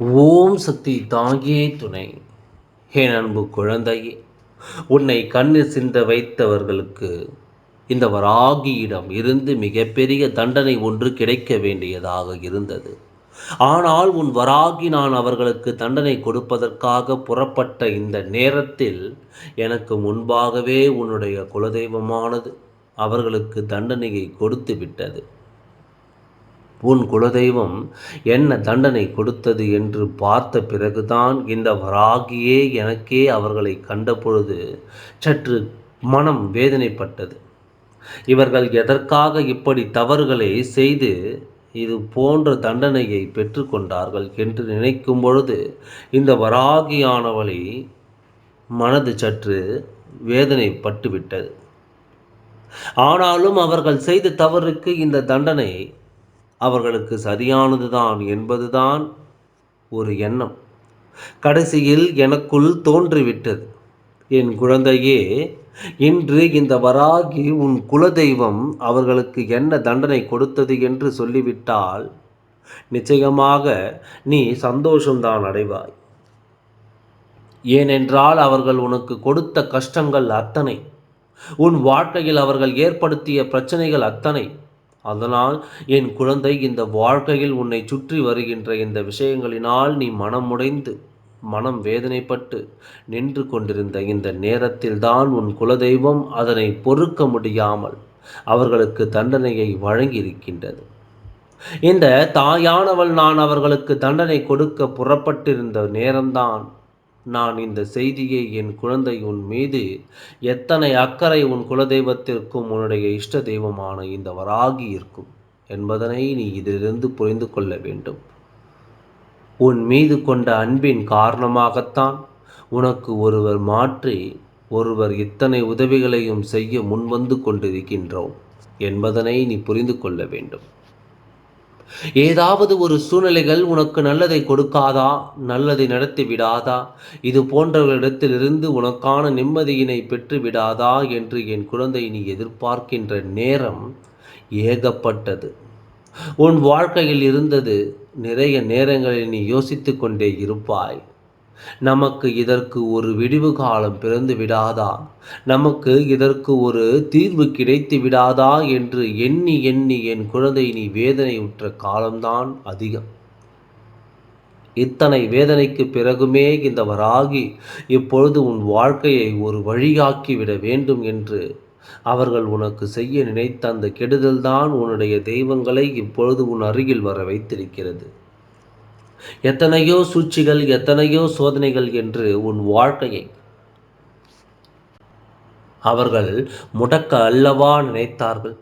ஓம் சக்தி தாயே துணை. ஹே அன்பு குழந்தையே உன்னை கண்ணீர் சிந்த வைத்தவர்களுக்கு இந்த வராகியிடம் இருந்து மிகப்பெரிய தண்டனை ஒன்று கிடைக்க வேண்டியதாக இருந்தது. ஆனால் உன் வராகி நான் அவர்களுக்கு தண்டனை கொடுப்பதற்காக புறப்பட்ட இந்த நேரத்தில் எனக்கு முன்பாகவே உன்னுடைய குலதெய்வமானது அவர்களுக்கு தண்டனையை கொடுத்து விட்டது உன் குலதெய்வம் என்ன தண்டனை கொடுத்தது என்று பார்த்த பிறகுதான் இந்த வராகியே எனக்கே அவர்களை கண்டபொழுது சற்று மனம் வேதனைப்பட்டது. இவர்கள் எதற்காக இப்படி தவறுகளை செய்து இது போன்ற தண்டனையை பெற்றுக்கொண்டார்கள் என்று நினைக்கும் பொழுது இந்த வராகியானவளை மனது சற்று வேதனைப்பட்டுவிட்டது. ஆனாலும் அவர்கள் செய்த தவறுக்கு இந்த தண்டனை அவர்களுக்கு சரியானதுதான் என்பதுதான் ஒரு எண்ணம். கடைசியில் எனக்குள் தோன்றிவிட்டது. என் குழந்தையே இன்று இந்த வராகி உன் குலதெய்வம் அவர்களுக்கு என்ன தண்டனை கொடுத்தது என்று சொல்லிவிட்டால் நிச்சயமாக நீ சந்தோஷம்தான் அடைவாய். ஏனென்றால் அவர்கள் உனக்கு கொடுத்த கஷ்டங்கள் அத்தனை. உன் வாழ்க்கையில் அவர்கள் ஏற்படுத்திய பிரச்சனைகள் அத்தனை. அதனால் என் குழந்தை இந்த வாழ்க்கையில் உன்னை சுற்றி வருகின்ற இந்த விஷயங்களினால் நீ மனமுடைந்து மனம் வேதனைப்பட்டு நின்று கொண்டிருந்த இந்த நேரத்தில்தான் உன் குலதெய்வம் அதனை பொறுக்க முடியாமல் அவர்களுக்கு தண்டனையை வழங்கியிருக்கின்றது. இந்த தாயானவள் நான் அவர்களுக்கு தண்டனை கொடுக்க புறப்பட்டிருந்த நேரம்தான் நான் இந்த செய்தியை என் குழந்தை உன் மீது எத்தனை அக்கறை உன் குலதெய்வத்திற்கும் உன்னுடைய இஷ்ட தெய்வமான இந்த வராகி இருக்கும் என்பதனை நீ இதிலிருந்து புரிந்து கொள்ள வேண்டும். உன் மீது கொண்ட அன்பின் காரணமாகத்தான் உனக்கு ஒருவர் மாற்றி ஒருவர் இத்தனை உதவிகளையும் செய்ய முன்வந்து கொண்டிருக்கின்றோம் என்பதனை நீ புரிந்து கொள்ள வேண்டும். ஏதாவது ஒரு சூழ்நிலைகள் உனக்கு நல்லதை கொடுக்காதா? நல்லதை நடத்தி விடாதா? இது போன்றவர்களிடத்திலிருந்து உனக்கான நிம்மதியினை பெற்று விடாதா? என்று என் குழந்தை நீ எதிர்பார்க்கின்ற நேரம் ஏகப்பட்டது. உன் வாழ்க்கையில் இருந்தது நிறைய நேரங்களில் நீ யோசித்து கொண்டே இருப்பாய். நமக்கு இதற்கு ஒரு விடிவு காலம் பிறந்து விடாதா? நமக்கு இதற்கு ஒரு தீர்வு கிடைத்து விடாதா? என்று எண்ணி எண்ணி என் குழந்தை நீ வேதனையுற்ற காலம்தான் அதிகம். இத்தனை வேதனைக்கு பிறகுமே இந்த வராகி இப்பொழுது உன் வாழ்க்கையை ஒரு வழியாக்கிவிட வேண்டும் என்று அவர்கள் உனக்கு செய்ய நினைத்த அந்த கெடுதல்தான் உன்னுடைய தெய்வங்களை இப்பொழுது உன் அருகில் வர வைத்திருக்கிறது. எத்தனையோ சூழ்ச்சிகள் எத்தனையோ சோதனைகள் என்று உன் வாழ்க்கையை அவர்கள் முடக்க அல்லவா நினைத்தார்கள்?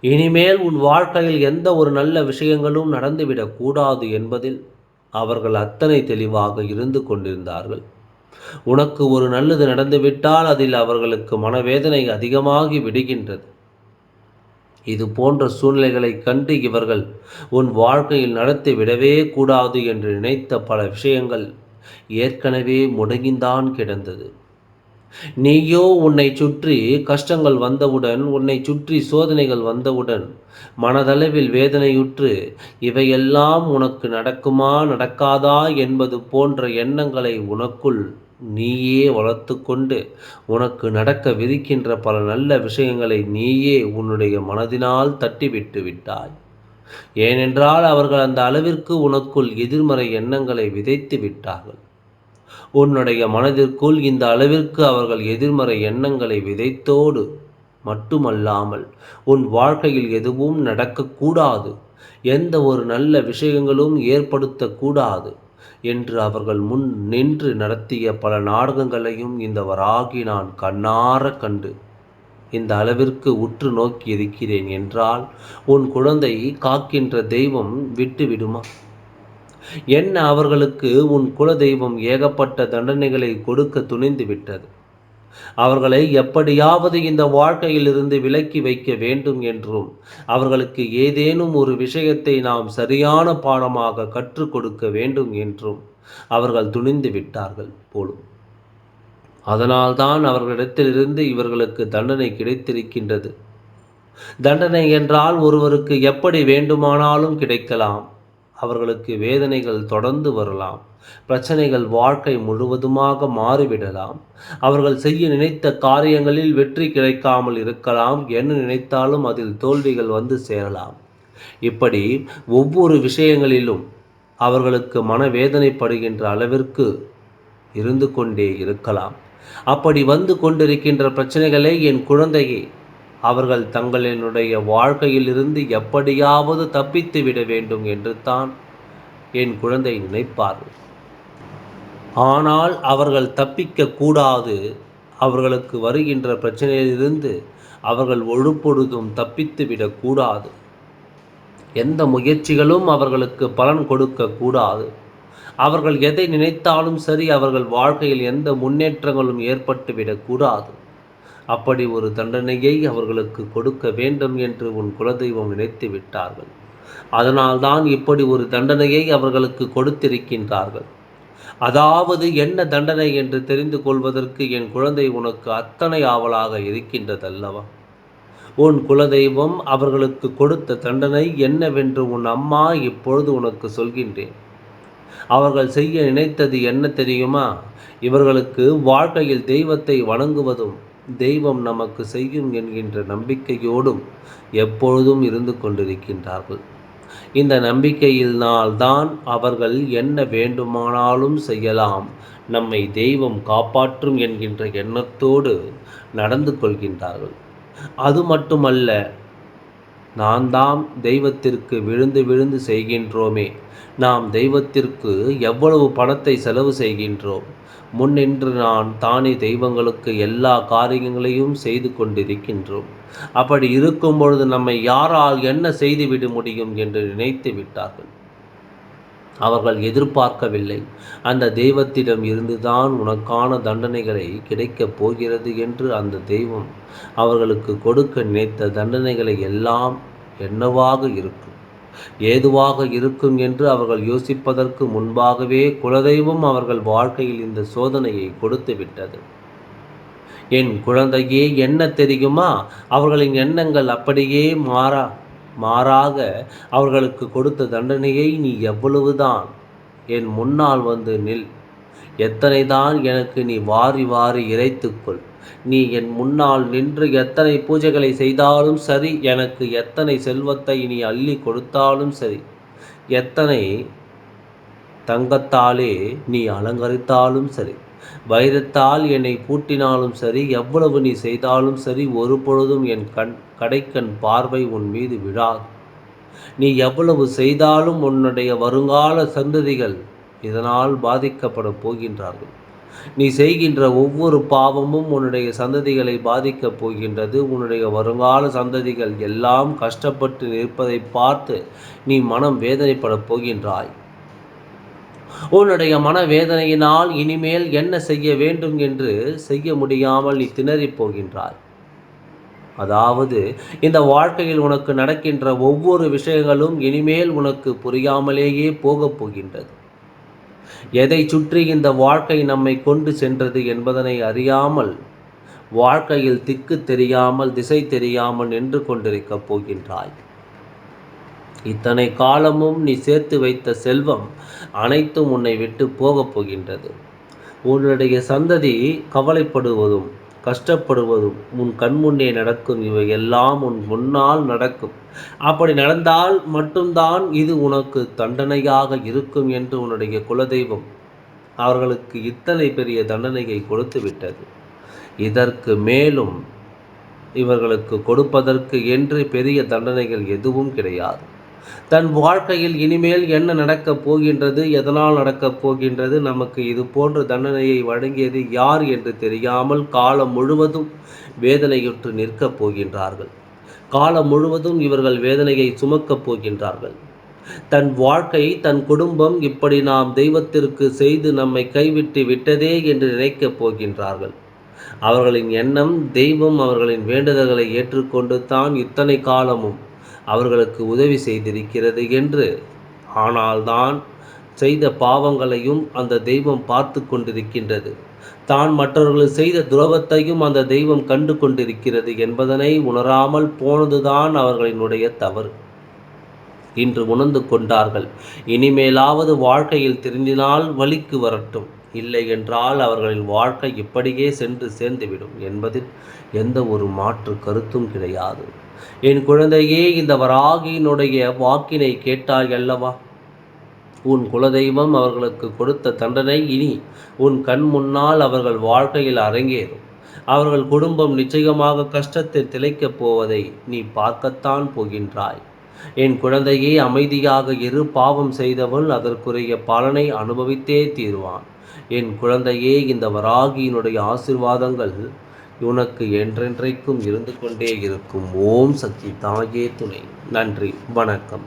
இனிமேல் உன் வாழ்க்கையில் எந்த ஒரு நல்ல விஷயங்களும் நடந்துவிடக் கூடாது என்பதில் அவர்கள் அத்தனை தெளிவாக இருந்து கொண்டிருந்தார்கள். உனக்கு ஒரு நல்லது நடந்துவிட்டால் அதில் அவர்களுக்கு மனவேதனை அதிகமாகி விடுகின்றது. இது போன்ற சூழ்நிலைகளை கண்டு இவர்கள் உன் வாழ்க்கையில் நடத்தி விடவே கூடாது என்று நினைத்த பல விஷயங்கள் ஏற்கனவே முடங்கிந்தான் கிடந்தது. நீயோ உன்னை சுற்றி கஷ்டங்கள் வந்தவுடன் உன்னை சுற்றி சோதனைகள் வந்தவுடன் மனதளவில் வேதனையுற்று இவையெல்லாம் உனக்கு நடக்குமா நடக்காதா என்பது போன்ற எண்ணங்களை உனக்குள் நீயே வளர்த்து கொண்டு உனக்கு நடக்க விதிக்கின்ற பல நல்ல விஷயங்களை நீயே உன்னுடைய மனதினால் தட்டிவிட்டு விட்டாய். ஏனென்றால் அவர்கள் அந்த அளவிற்கு உனக்குள் எதிர்மறை எண்ணங்களை விதைத்து விட்டார்கள். உன்னுடைய மனதிற்குள் இந்த அளவிற்கு அவர்கள் எதிர்மறை எண்ணங்களை விதைத்தோடு மட்டுமல்லாமல் உன் வாழ்க்கையில் எதுவும் நடக்கக்கூடாது. எந்த ஒரு நல்ல விஷயங்களும் ஏற்படுத்தக்கூடாது. என்று அவர்கள் முன் நின்று நடத்திய பல நாடகங்களையும் இந்த வராகி நான் கண்ணார கண்டு இந்த அளவிற்கு உற்று நோக்கி இருக்கிறேன் என்றால் உன் குழந்தை காக்கின்ற தெய்வம் விட்டு விடுமா? என்ன அவர்களுக்கு உன் குல தெய்வம் ஏகப்பட்ட தண்டனைகளை கொடுக்க துணிந்து விட்டது? அவர்களை எப்படியாவது இந்த வாழ்க்கையில் இருந்து விலக்கி வைக்க வேண்டும் என்றும் அவர்களுக்கு ஏதேனும் ஒரு விஷயத்தை நாம் சரியான பாடமாக கற்றுக் கொடுக்க வேண்டும் என்றும் அவர்கள் துணிந்து விட்டார்கள் போலும். அதனால்தான் அவர்களிடத்திலிருந்து இவர்களுக்கு தண்டனை கிடைத்திருக்கின்றது. தண்டனை என்றால் ஒருவருக்கு எப்படி வேண்டுமானாலும் கிடைக்கலாம். அவர்களுக்கு வேதனைகள் தொடர்ந்து வரலாம். பிரச்சனைகள் வாழ்க்கை முழுவதுமாக மாறிவிடலாம். அவர்கள் செய்ய நினைத்த காரியங்களில் வெற்றி கிடைக்காமல் இருக்கலாம் என்ன நினைத்தாலும் அதில் தோல்விகள் வந்து சேரலாம். இப்படி ஒவ்வொரு விஷயங்களிலும் அவர்களுக்கு மனவேதனைப்படுகின்ற அளவிற்கு இருந்து கொண்டே இருக்கலாம். அப்படி வந்து கொண்டிருக்கின்ற பிரச்சனைகளை என் குழந்தையை அவர்கள் தங்களினுடைய வாழ்க்கையிலிருந்து எப்படியாவது தப்பித்து விட வேண்டும் என்று தான் என் குழந்தை நினைப்பார்கள் ஆனால் அவர்கள் தப்பிக்க கூடாது. அவர்களுக்கு வருகின்ற பிரச்சனையிலிருந்து அவர்கள் ஒழுப்பொழுதும் தப்பித்து விடக்கூடாது எந்த முயற்சிகளும் அவர்களுக்கு பலன் கொடுக்க கூடாது. அவர்கள் எதை நினைத்தாலும் சரி அவர்கள் வாழ்க்கையில் எந்த முன்னேற்றங்களும் ஏற்பட்டுவிடக்கூடாது அப்படி ஒரு தண்டனையை அவர்களுக்கு கொடுக்க வேண்டும் என்று உன் குலதெய்வம் நினைத்து விட்டார்கள். அதனால்தான் இப்படி ஒரு தண்டனையை அவர்களுக்கு கொடுத்திருக்கின்றார்கள். அதாவது என்ன தண்டனை என்று தெரிந்து கொள்வதற்கு என் குழந்தை உனக்கு அத்தனை ஆவலாக இருக்கின்றதல்லவா? உன் குலதெய்வம் அவர்களுக்கு கொடுத்த தண்டனை என்னவென்று உன் அம்மா இப்பொழுது உனக்கு சொல்கின்றேன். அவர்கள் செய்ய நினைத்தது என்ன தெரியுமா? இவர்களுக்கு வாழ்க்கையில் தெய்வத்தை வணங்குவதும் தெய்வம் நமக்கு செய்யும் என்கின்ற நம்பிக்கையோடும் எப்பொழுதும் இருந்து கொண்டிருக்கின்றார்கள். இந்த நம்பிக்கையினால்தான் அவர்கள் என்ன வேண்டுமானாலும் செய்யலாம். நம்மை தெய்வம் காப்பாற்றும் என்கின்ற எண்ணத்தோடு நடந்து கொள்கின்றார்கள். அது மட்டுமல்ல நான் தாம் தெய்வத்திற்கு விழுந்து விழுந்து செய்கின்றோமே. நாம் தெய்வத்திற்கு எவ்வளவு பணத்தை செலவு செய்கின்றோம். முன்னின்று நான் தானே தெய்வங்களுக்கு எல்லா காரியங்களையும் செய்து கொண்டிருக்கின்றோம். அப்படி இருக்கும் பொழுது நம்மை யாரால் என்ன செய்துவிட முடியும் என்று நினைத்து விட்டார்கள். அவர்கள் எதிர்பார்க்கவில்லை. அந்த தெய்வத்திடம் இருந்துதான் உனக்கான தண்டனைகளை கிடைக்கப் போகிறது என்று அந்த தெய்வம் அவர்களுக்கு கொடுக்க நினைத்த தண்டனைகளை எல்லாம் என்னவாக இருக்கும்? ஏதுவாக இருக்கும் என்று அவர்கள் யோசிப்பதற்கு முன்பாகவே குலதெய்வம் அவர்கள் வாழ்க்கையில் இந்த சோதனையை கொடுத்து விட்டது. என் குழந்தையே என்ன தெரியுமா? அவர்களின் எண்ணங்கள் அப்படியே மாறா மாறாக அவர்களுக்கு கொடுத்த தண்டனையை நீ எவ்வளவுதான் என் முன்னால் வந்து நில். எத்தனை தான் எனக்கு நீ வாரி வாரி இறைத்துக்கொள் நீ என் முன்னால் நின்று எத்தனை பூஜைகளை செய்தாலும் சரி எனக்கு எத்தனை செல்வத்தை நீ அள்ளி கொடுத்தாலும் சரி எத்தனை தங்கத்தாலே நீ அலங்கரித்தாலும் சரி வைரத்தால் என்னை பூட்டினாலும் சரி எவ்வளவு நீ செய்தாலும் சரி ஒரு பொழுதும் என் கண் கடைக்கண் பார்வை உன் மீது விழாது. நீ எவ்வளவு செய்தாலும் உன்னுடைய வருங்கால சந்ததிகள் இதனால் பாதிக்கப்பட போகின்றார்கள். நீ செய்கின்ற ஒவ்வொரு பாவமும் உன்னுடைய சந்ததிகளை பாதிக்கப் போகின்றது. உன்னுடைய வருங்கால சந்ததிகள் எல்லாம் கஷ்டப்பட்டு நிற்பதை பார்த்து நீ மனம் வேதனைப்படப் போகின்றாய். உன்னுடைய மனவேதனையினால் இனிமேல் என்ன செய்ய வேண்டும் என்று செய்ய முடியாமல் நீ திணறிப் போகின்றாய். அதாவது இந்த வாழ்க்கையில் உனக்கு நடக்கின்ற ஒவ்வொரு விஷயங்களும் இனிமேல் உனக்கு புரியாமலேயே போகப் போகின்றது. எதை சுற்றி இந்த வாழ்க்கை நம்மை கொண்டு சென்றது என்பதனை அறியாமல் வாழ்க்கையில் திக்கு தெரியாமல் திசை தெரியாமல் நின்று கொண்டிருக்கப் போகின்றாய். இத்தனை காலமும் நீ சேர்த்து வைத்த செல்வம் அனைத்தும் உன்னை விட்டு போகப் போகின்றது. உன்னுடைய சந்ததி கவலைப்படுவதும் கஷ்டப்படுவதும் உன் கண்முன்னே நடக்கும். இவை எல்லாம் உன் முன்னால் நடக்கும். அப்படி நடந்தால் மட்டும்தான் இது உனக்கு தண்டனையாக இருக்கும் என்று உன்னுடைய குலதெய்வம் அவர்களுக்கு இத்தனை பெரிய தண்டனையை கொடுத்து விட்டது இதற்கு மேலும் இவர்களுக்கு கொடுப்பதற்கு என்று பெரிய தண்டனைகள் எதுவும் கிடையாது. தன் வாழ்க்கையில் இனிமேல் என்ன நடக்கப் போகின்றது எதனால் நடக்கப் போகின்றது நமக்கு இது போன்ற தண்டனையை வழங்கியது யார் என்று தெரியாமல் காலம் முழுவதும் வேதனையுற்று நிற்கப் போகின்றார்கள். காலம் முழுவதும் இவர்கள் வேதனையை சுமக்கப் போகின்றார்கள். தன் வாழ்க்கை தன் குடும்பம் இப்படி நாம் தெய்வத்திற்கு செய்து நம்மை கைவிட்டு விட்டதே என்று நினைக்கப் போகின்றார்கள். அவர்களின் எண்ணம் தெய்வம் அவர்களின் வேண்டுதல்களை ஏற்றுக்கொண்டு தான் இத்தனை காலமும் அவர்களுக்கு உதவி செய்திருக்கிறது என்று. ஆனால்தான் செய்த பாவங்களையும் அந்த தெய்வம் பார்த்து கொண்டிருக்கின்றது. தான் மற்றவர்கள் செய்த துரோகத்தையும் அந்த தெய்வம் கண்டு கொண்டிருக்கிறது என்பதனை உணராமல் போனதுதான் அவர்களினுடைய தவறு. இன்று உணர்ந்து கொண்டார்கள். இனிமேலாவது வாழ்க்கையில் திருந்தினால் வழிக்கு வரட்டும். இல்லை என்றால் அவர்களின் வாழ்க்கை இப்படியே சென்று சேர்ந்துவிடும் என்பதில் எந்த ஒரு மாற்று கருத்தும் கிடையாது. என் குழந்தையே இந்த வராகியினுடைய வாக்கினை கேட்டாய் அல்லவா? உன் குலதெய்வம் அவர்களுக்கு கொடுத்த தண்டனை இனி உன் கண் முன்னால் அவர்கள் வாழ்க்கையில் அரங்கேறும். அவர்கள் குடும்பம் நிச்சயமாக கஷ்டத்தில் திளைக்கப் போவதை நீ பார்க்கத்தான் போகின்றாய். என் குழந்தையே அமைதியாக இரு பாவம் செய்தவன் அதற்குரிய பலனை அனுபவித்தே தீர்வான். என் குழந்தையே இந்த வராகியினுடைய ஆசிர்வாதங்கள் உனக்கு என்றென்றைக்கும் இருந்து கொண்டே இருக்கும். ஓம் சக்தி தாயே துணை. நன்றி வணக்கம்.